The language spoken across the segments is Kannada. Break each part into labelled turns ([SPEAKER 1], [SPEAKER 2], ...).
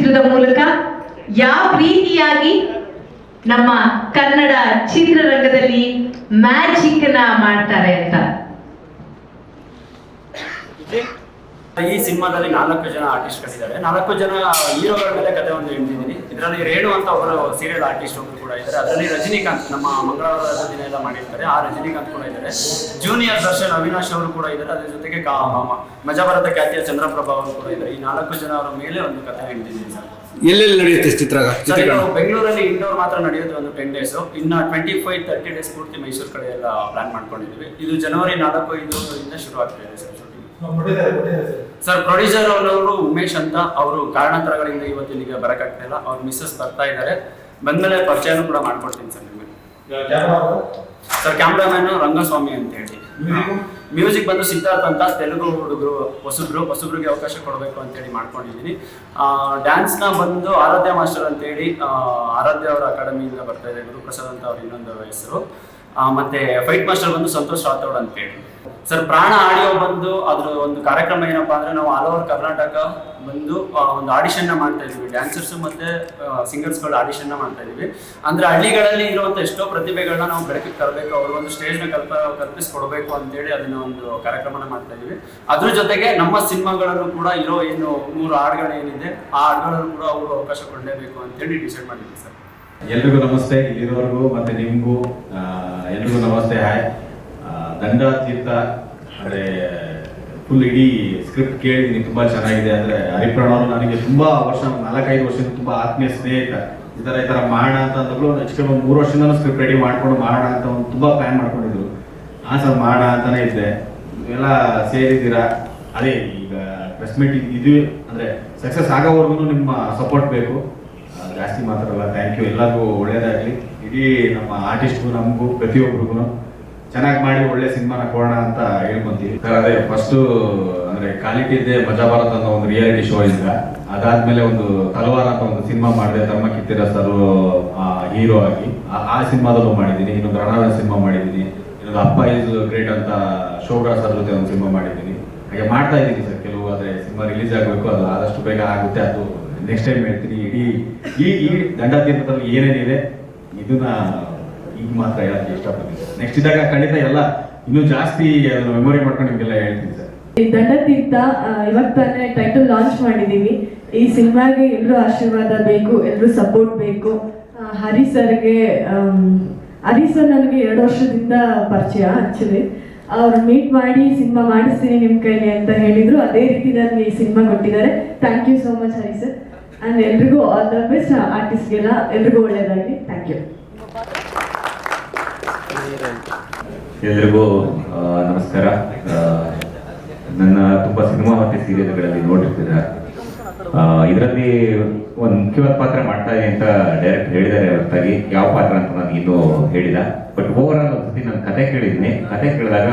[SPEAKER 1] ಚಿತ್ರದ ಮೂಲಕ ಯಾವ ರೀತಿಯಾಗಿ ನಮ್ಮ ಕನ್ನಡ ಚಿತ್ರರಂಗದಲ್ಲಿ ಮ್ಯಾಜಿಕ್ನ ಮಾಡ್ತಾರೆ ಅಂತ?
[SPEAKER 2] ಈ ಸಿನಿಮಾದಲ್ಲಿ ನಾಲ್ಕು ಜನ ಆರ್ಟಿಸ್ಟ್ ಆರ್ಟಿಸ್ಟ್ಗಳಿದ್ದಾರೆ ನಾಲ್ಕು ಜನ ಹೀರೋಗಳ ಮೇಲೆ ಕತೆ ಒಂದು ಹೇಳ್ತಿದ್ದೀನಿ ಇದರಲ್ಲಿ ರೇಣು ಅಂತ ಒಬ್ಬರು ಸೀರಿಯಲ್ ಆರ್ಟಿಸ್ಟ್ ಒಬ್ಬರು ಕೂಡ ಇದ್ದಾರೆ. ಅದರಲ್ಲಿ ರಜನಿಕಾಂತ್ ನಮ್ಮ ಮಂಗಳವಾರದ ದಿನ ಎಲ್ಲ ಮಾಡಿರ್ತಾರೆ. ಆ ರಜನಿಕಾಂತ್ ಕೂಡ ಇದ್ದಾರೆ. ಜೂನಿಯರ್ ದರ್ಶನ್ ಅವಿನಾಶ್ ಅವರು ಕೂಡ ಇದ್ದಾರೆ. ಅದ್ರ ಜೊತೆಗೆ ಕಾ- ಮ- ಮಜಾ ಭಾರತ ಖ್ಯಾತಿಯ ಚಂದ್ರಪ್ರಭಾ ಅವರು ಕೂಡ ಇದ್ದಾರೆ. ಈ ನಾಲ್ಕು ಜನ ಅವರ ಮೇಲೆ ಒಂದು ಕತೆ ಹೇಳ್ತಿದ್ದೀನಿ ಸರ್.
[SPEAKER 3] ಎಲ್ಲೆಲ್ಲಿ ನಡೆಯುತ್ತೆ ಚಿತ್ರ?
[SPEAKER 2] ಬೆಂಗಳೂರಲ್ಲಿ ಇಂಡೋರ್ ಮಾತ್ರ ನಡೆಯೋದು ಒಂದು ಟೆನ್ ಡೇಸ್ ಇನ್ನ ಟ್ವೆಂಟಿ ಫೈವ್ ತರ್ಟಿ ಡೇಸ್ ಪೂರ್ತಿ ಮೈಸೂರು ಕಡೆ ಎಲ್ಲ ಪ್ಲಾನ್ ಮಾಡ್ಕೊಂಡಿದ್ವಿ ಇದು ಜನವರಿ ನಾಲ್ಕು ಐದು ಶುರು ಆಗ್ತಾ ಇದೆ ಸರ್. ಸರ್. ಪ್ರೊಡ್ಯೂಸರ್ ಅವರವರು ಉಮೇಶ್ ಅಂತ ಅವರು ಕಾರಣಾಂತರಗಳಿಂದ ಇವತ್ತು ಇಲ್ಲಿಗೆ ಬರಕಾಗ್ತಾ ಇಲ್ಲ. ಅವ್ರ ಮಿಸ್ಸಸ್ ಬರ್ತಾ ಇದ್ದಾರೆ. ಬಂದ್ಮೇಲೆ ಪರಿಚಯನೂ ಕೂಡ ಮಾಡ್ಕೊಡ್ತೀನಿ ಸರ್ ನಿಮಗೆ. ಸರ್ ಕ್ಯಾಮ್ರಾಮ್ಯಾನ್ ರಂಗಸ್ವಾಮಿ ಅಂತ ಹೇಳಿ. ಮ್ಯೂಸಿಕ್ ಬಂದು ಸಿದ್ಧಾರ್ಥ್ ಅಂತ ತೆಲುಗು ಹುಡುಗರು ಹೊಸಬ್ರು ಹೊಸಬ್ರಿಗೆ ಅವಕಾಶ ಕೊಡಬೇಕು ಅಂತ ಹೇಳಿ ಮಾಡ್ಕೊಂಡಿದ್ದೀನಿ. ಡ್ಯಾನ್ಸ್ನ ಬಂದು ಆರಾಧ್ಯ ಮಾಸ್ಟರ್ ಅಂತ ಹೇಳಿ ಆರಾಧ್ಯ ಅವರ ಅಕಾಡೆಮಿಯಿಂದ ಬರ್ತಾ ಇದೆ ಗುರುಪ್ರಸಾದ್ ಅಂತ ಅವ್ರ ಇನ್ನೊಂದು ಹೆಸರು. ಮತ್ತೆ ಫೈಟ್ ಮಾಸ್ಟರ್ ಬಂದು ಸಂತೋಷ್ ರಾಥೋಡ್ ಅಂತ ಹೇಳಿ. ಸರ್ ಪ್ರಾಣ ಆಡಿಯೋ ಬಂದು ಅದ್ರ ಒಂದು ಕಾರ್ಯಕ್ರಮ ಏನಪ್ಪಾ ಅಂದ್ರೆ ನಾವು ಆಲ್ ಓವರ್ ಕರ್ನಾಟಕ ಬಂದು ಒಂದು ಆಡಿಷನ್ನ ಮಾಡ್ತಾ ಇದೀವಿ ಡ್ಯಾನ್ಸರ್ಸ್ ಮತ್ತೆ ಸಿಂಗರ್ಸ್ಗಳು ಆಡಿಷನ್ನ ಮಾಡ್ತಾ ಇದೀವಿ ಅಂದ್ರೆ ಹಳ್ಳಿಗಳಲ್ಲಿ ಇರುವಂತ ಎಷ್ಟೋ ಪ್ರತಿಭೆಗಳನ್ನ ನಾವು ಬೆಳಕಿಗೆ ತರಬೇಕು, ಅವ್ರ ಒಂದು ಸ್ಟೇಜ್ನ ಕಲ್ಪ, ಕಲ್ಪಿಸ್ಕೊಡ್ಬೇಕು ಅಂತೇಳಿ ಅದನ್ನ ಒಂದು ಕಾರ್ಯಕ್ರಮನ ಮಾಡ್ತಾ ಇದೀವಿ ಅದ್ರ ಜೊತೆಗೆ ನಮ್ಮ ಸಿನಿಮಾಗಳನ್ನು ಕೂಡ ಇರೋ ಏನು ಮೂರು ಹಾಡುಗಳು ಏನಿದೆ, ಆ ಹಾಡುಗಳಲ್ಲೂ ಕೂಡ ಅವರು ಅವಕಾಶ ಕೊಡಲೇಬೇಕು ಅಂತೇಳಿ ಡಿಸೈಡ್ ಮಾಡಿದ್ವಿ ಸರ್
[SPEAKER 4] ಎಲ್ರಿಗೂ ನಮಸ್ತೆ. ಇಲ್ಲಿರೋರ್ಗೂ ಮತ್ತೆ ನಿಮಗೂ ಹಾಯ್. ಆ, ದಂಡ ತೀರ್ಥ ಅಂದ್ರೆ ಫುಲ್ ಇಡೀ ಸ್ಕ್ರಿಪ್ಟ್ ಕೇಳಿದ್ದೀನಿ ತುಂಬಾ ಚೆನ್ನಾಗಿದೆ ಅಂದ್ರೆ ಹರಿಪ್ರಾಣ್ ಅವರು ನನಗೆ ತುಂಬ ವರ್ಷ ನಾಲ್ಕೈದು ವರ್ಷದಿಂದ ತುಂಬ ಆತ್ಮೀಯ ಸ್ನೇಹಿತ. ಈ ಥರ ಈ ಥರ ಮಾಡೋಣ ಅಂತ ಅಂದ್ರು ಹೆಚ್ಚು ಒಂದು ಮೂರು ವರ್ಷದಿಂದ ಸ್ಕ್ರಿಪ್ಟ್ ರೆಡಿ ಮಾಡ್ಕೊಂಡು ಮಾಡೋಣ ಅಂತ ಒಂದು ತುಂಬ ಪ್ಲಾನ್ ಮಾಡ್ಕೊಂಡಿದ್ರು ಹಾಂ ಸರ್ ಮಾಡೋಣ ಅಂತಲೇ ಇದ್ದೆ. ಎಲ್ಲ ಸೇರಿದ್ದೀರಾ? ಅದೇ ಈಗ ಪ್ರೆಸ್ ಮೀಟ್ ಇದು ಅಂದ್ರೆ ಸಕ್ಸಸ್ ಆಗೋವರೆಗೂ ನಿಮ್ಮ ಸಪೋರ್ಟ್ ಬೇಕು. ಜಾಸ್ತಿ ಜಾಸ್ತಿ ಮಾತಾಡಲ್ಲ. ಥ್ಯಾಂಕ್ ಯು ಎಲ್ಲರಿಗೂ ಒಳ್ಳೆಯದಾಗಲಿ ಇಡೀ ನಮ್ಮ ಆರ್ಟಿಸ್ಟ್ಗೂ ನಮಗೂ ಪ್ರತಿಯೊಬ್ಬರಿಗೂ ಚೆನ್ನಾಗಿ ಮಾಡಿ ಒಳ್ಳೆ ಸಿನಿಮಾನ ಕೊಡೋಣ ಅಂತ ಹೇಳ್ಕೊಂತೀವಿ. ಅದೇ ಫಸ್ಟು ಅಂದ್ರೆ ಕ್ವಾಲಿಟಿ ಇದೆ ಮಜಾ ಭಾರತ್ ಅನ್ನೋ ಒಂದು ರಿಯಾಲಿಟಿ ಶೋ ಇಂದ ಅದಾದ್ಮೇಲೆ ಒಂದು ತಲವಾರ ಅಂತ ಒಂದು ಸಿನಿಮಾ ಮಾಡಿದೆ ತಮ್ಮ ಕಿತ್ತಿರ ಸರ್ ಹೀರೋ ಆಗಿ. ಆ- ಸಿನಿಮಾದಲ್ಲೂ ಮಾಡಿದ್ದೀನಿ. ಇನ್ನೊಂದು ರಣಾದ ಸಿನಿಮಾ ಮಾಡಿದ್ದೀನಿ. ಇನ್ನೊಂದು ಅಪ್ಪ ಇಸ್ ಗ್ರೇಟ್ ಅಂತ ಶೋಭಾ ಸರ್ ಜೊತೆ ಒಂದು ಸಿನಿಮಾ ಮಾಡಿದ್ದೀನಿ. ಹಾಗೆ ಮಾಡ್ತಾ ಇದ್ದೀನಿ ಸರ್ ಕೆಲವು, ಆದ್ರೆ ಸಿನಿಮಾ ರಿಲೀಸ್ ಆಗಬೇಕು, ಅದು ಆದಷ್ಟು ಬೇಗ ಆಗುತ್ತೆ, ಅದು ನೆಕ್ಸ್ಟ್ ಟೈಮ್ ಹೇಳ್ತೀನಿ. ಇಡೀ ಈ ಈ ದಂಡ ತೀರ್ಥದಲ್ಲಿ ಏನೇನಿದೆ, ಇದನ್ನ ಈಗ ಮಾತ್ರ ಹೇಳಕ್ಕೆ ಇಷ್ಟಪಡ್ತೀನಿ. ನೆಕ್ಸ್ಟ್ ಇದಾಗ ಖಂಡಿತ ಎಲ್ಲ ಇನ್ನೂ ಜಾಸ್ತಿ ಮೆಮೊರಿ ಮಾಡ್ಕೊಂಡು ನಿಮಗೆಲ್ಲ ಹೇಳ್ತೀನಿ ಸರ್.
[SPEAKER 5] ಈ ದಂಡತೀರ್ಥ ಇವಾಗ ತಾನೇ ಟೈಟಲ್ ಲಾಂಚ್ ಮಾಡಿದೀವಿ. ಈ ಸಿನಿಮಾಗೆ ಎಲ್ಲರೂ ಆಶೀರ್ವಾದ ಬೇಕು ಎಲ್ಲರೂ ಸಪೋರ್ಟ್ ಬೇಕು. ಹರಿ ಸರ್ಗೆ ಹರಿ ಸರ್ ನನಗೆ ಎರಡು ವರ್ಷದಿಂದ ಪರಿಚಯ ಆಕ್ಚುಲಿ ಅವ್ರು ಮೀಟ್ ಮಾಡಿ ಸಿನಿಮಾ ಮಾಡಿಸ್ತೀನಿ ನಿಮ್ಮ ಕೈಲಿ ಅಂತ ಹೇಳಿದ್ರು. ಅದೇ ರೀತಿ ನನಗೆ ಈ ಸಿನಿಮಾ ಕೊಟ್ಟಿದ್ದಾರೆ. Thank you so much Hari sir. And ಎಲ್ರಿಗೂ ಆಲ್ ದ ಬೆಸ್ಟ್ ಆರ್ಟಿಸ್ಟ್ಗೆಲ್ಲ ಎಲ್ರಿಗೂ ಒಳ್ಳೇದಾಗಿ ಥ್ಯಾಂಕ್ ಯು
[SPEAKER 6] ಎಲ್ರಿಗೂ ನಮಸ್ಕಾರ. ನನ್ನ ತುಂಬಾ ಸಿನಿಮಾ ಮತ್ತೆ ಸೀರಿಯಲ್ಗಳಲ್ಲಿ ನೋಡಿರ್ತೀರ? ಇದರಲ್ಲಿ ಒಂದು ಮುಖ್ಯವಾದ ಪಾತ್ರ ಮಾಡ್ತಾ ಇದೆ ಅಂತ ಡೈರೆಕ್ಟ್ ಹೇಳಿದ್ದಾರೆ ಹೊರತಾಗಿ. ಯಾವ ಪಾತ್ರ ಅಂತ ನಾನು ಇನ್ನೂ ಹೇಳಿಲ್ಲ. ಬಟ್ ಓವರ್ ಆಲ್ ಒಂದ್ಸತಿ ನಾನು ಕತೆ ಕೇಳಿದ್ದೀನಿ ಕತೆ ಕೇಳಿದಾಗ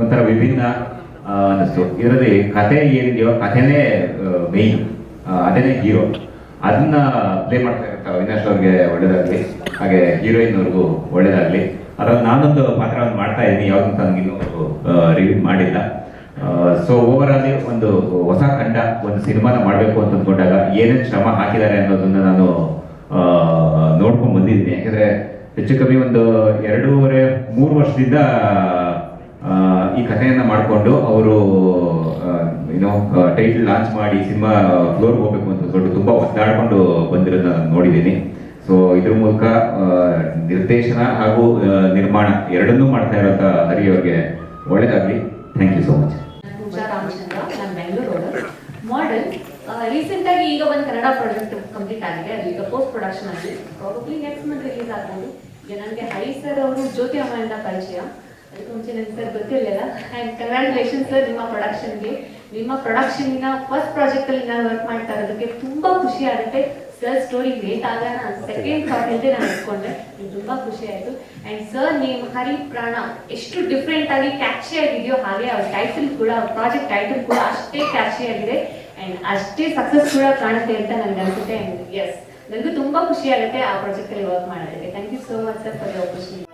[SPEAKER 6] ಒಂಥರ ವಿಭಿನ್ನ ಅನ್ನಿಸ್ತು. ಇದರಲ್ಲಿ ಕತೆ ಏನಿದೆಯೋ ಕಥೆನೇ ಮೇಯ್ನ್ ಅದೇನೇ ಹೀರೋ ಅದನ್ನ ಪ್ಲೇ ಮಾಡ್ತಾ ಇರ್ತಾರೆ ಅವಿನಾಶ್ ಅವ್ರಿಗೆ ಒಳ್ಳೇದಾಗ್ಲಿ, ಹಾಗೆ ಹೀರೋಯಿನ್ ಅವ್ರಿಗೂ ಒಳ್ಳೇದಾಗ್ಲಿ. ಅದ್ರಲ್ಲಿ ನಾನೊಂದು ಪಾತ್ರವನ್ನು ಮಾಡ್ತಾ ಇದ್ದೀನಿ, ಯಾವ್ದಂತ ಇನ್ನೂ ರಿವೀಲ್ ಮಾಡಿಲ್ಲ. ಸೊ ಓವರ್ ಒಂದು ಹೊಸ ಕಂಡ ಒಂದು ಸಿನಿಮಾನ ಮಾಡಬೇಕು ಅಂತ ಅಂದ್ಕೊಂಡಾಗ ಏನೇನು ಶ್ರಮ ಹಾಕಿದ್ದಾರೆ ಅನ್ನೋದನ್ನ ನಾನು ನೋಡ್ಕೊಂಡು ಬಂದಿದ್ದೀನಿ. ಯಾಕಂದ್ರೆ ಹೆಚ್ಚು ಕಮ್ಮಿ ಒಂದು ಎರಡೂವರೆ, ಮೂರು ವರ್ಷದಿಂದ ಈ ಕಥೆಯನ್ನು ಮಾಡಿಕೊಂಡು ಅವರು ಏನೋ ಟೈಟಲ್ ಲಾಂಚ್ ಮಾಡಿ ಸಿನಿಮಾ ಫ್ಲೋರ್ಗೆ ಹೋಗ್ಬೇಕು ಅಂತ ಅಂದ್ಕೊಂಡು ತುಂಬಾ ಒದ್ದಾಡ್ಕೊಂಡು ಬಂದಿರೋದನ್ನ ನಾನು ನೋಡಿದ್ದೀನಿ. ಸೊ ಇದ್ರ ಮೂಲಕ ನಿರ್ದೇಶನ ಹಾಗೂ ನಿರ್ಮಾಣ ಎರಡನ್ನೂ ಮಾಡ್ತಾ ಇರೋಂಥ ಹರಿ ಅವ್ರಿಗೆ ಒಳ್ಳೇದಾಗ್ಲಿ. Thank you so much
[SPEAKER 7] Pooja ನಾನು ಮಾಡೆಲ್ ರೀಸೆಂಟ್ ಆಗಿ ಈಗ ಒಂದು ಕನ್ನಡ ಪ್ರಾಜೆಕ್ಟ್ ಕಂಪ್ಲೀಟ್ ಆಗಿದೆ. ಅದು ಈಗ ಪೋಸ್ಟ್ ಪ್ರೊಡಕ್ಷನ್ ಆಗಿ ಪ್ರಾಬಬ್ಲಿ ನೆಕ್ಸ್ಟ್ ಮಂತ್ ರಿಲೀಸ್ ಆಗ್ಬೋದು. ಈಗ ನನಗೆ ಹೈ ಸರ್ ಅವರು, ಜ್ಯೋತಿ ಅಮ್ಮನ ಪರಿಚಯ. ಅದಕ್ಕೆ ಮುಂಚೆ ನನಗೆ ಸರ್ ಗೊತ್ತಿರಲಿಲ್ಲ. ಆ್ಯಂಡ್ ಕಂಗ್ರ್ಯಾಚುಲೇಷನ್ ಸರ್ ನಿಮ್ಮ ಪ್ರೊಡಕ್ಷನ್ಗೆ ನಿಮ್ಮ ಪ್ರೊಡಕ್ಷನ್ನ ಫಸ್ಟ್ ಪ್ರಾಜೆಕ್ಟಲ್ಲಿ ನಾನು ವರ್ಕ್ ಮಾಡ್ತಾ ಇರೋದಕ್ಕೆ ತುಂಬ ಖುಷಿ ಆಗುತ್ತೆ. ಸರ್ ಸ್ಟೋರಿ ಲೇಟ್ ಆಗ ನಾನು ಸೆಕೆಂಡ್ ಥಾಟ್ ಇಲ್ಲದೆ ನಾನು ಇಟ್ಕೊಂಡೆ. ತುಂಬಾ ಖುಷಿ ಆಯ್ತು. ಅಂಡ್ ಸರ್ ನೇಮ್ ಹರಿ ಪ್ರಾಣ ಎಷ್ಟು ಡಿಫ್ರೆಂಟ್ ಆಗಿ ಕ್ಯಾಚಿ ಆಗಿದೆಯೋ ಹಾಗೆ ಅವ್ರ ಟೈಟಲ್ ಕೂಡ ಅವ್ರ ಪ್ರಾಜೆಕ್ಟ್ ಟೈಟಲ್ ಕೂಡ ಅಷ್ಟೇ ಕ್ಯಾಚಿ ಆಗಿದೆ. ಅಂಡ್ ಅಷ್ಟೇ ಸಕ್ಸಸ್ ಕೂಡ ಕಾಣುತ್ತೆ ಅಂತ ನನಗೆ ಅನ್ಸುತ್ತೆ. ಆ್ಯಂಡ್ ಎಸ್ ನನಗೂ ತುಂಬಾ ಖುಷಿ ಆಗುತ್ತೆ ಆ ಪ್ರಾಜೆಕ್ಟ್ ಅಲ್ಲಿ ವರ್ಕ್ ಮಾಡೋದಕ್ಕೆ. Thank you so much sir for the opportunity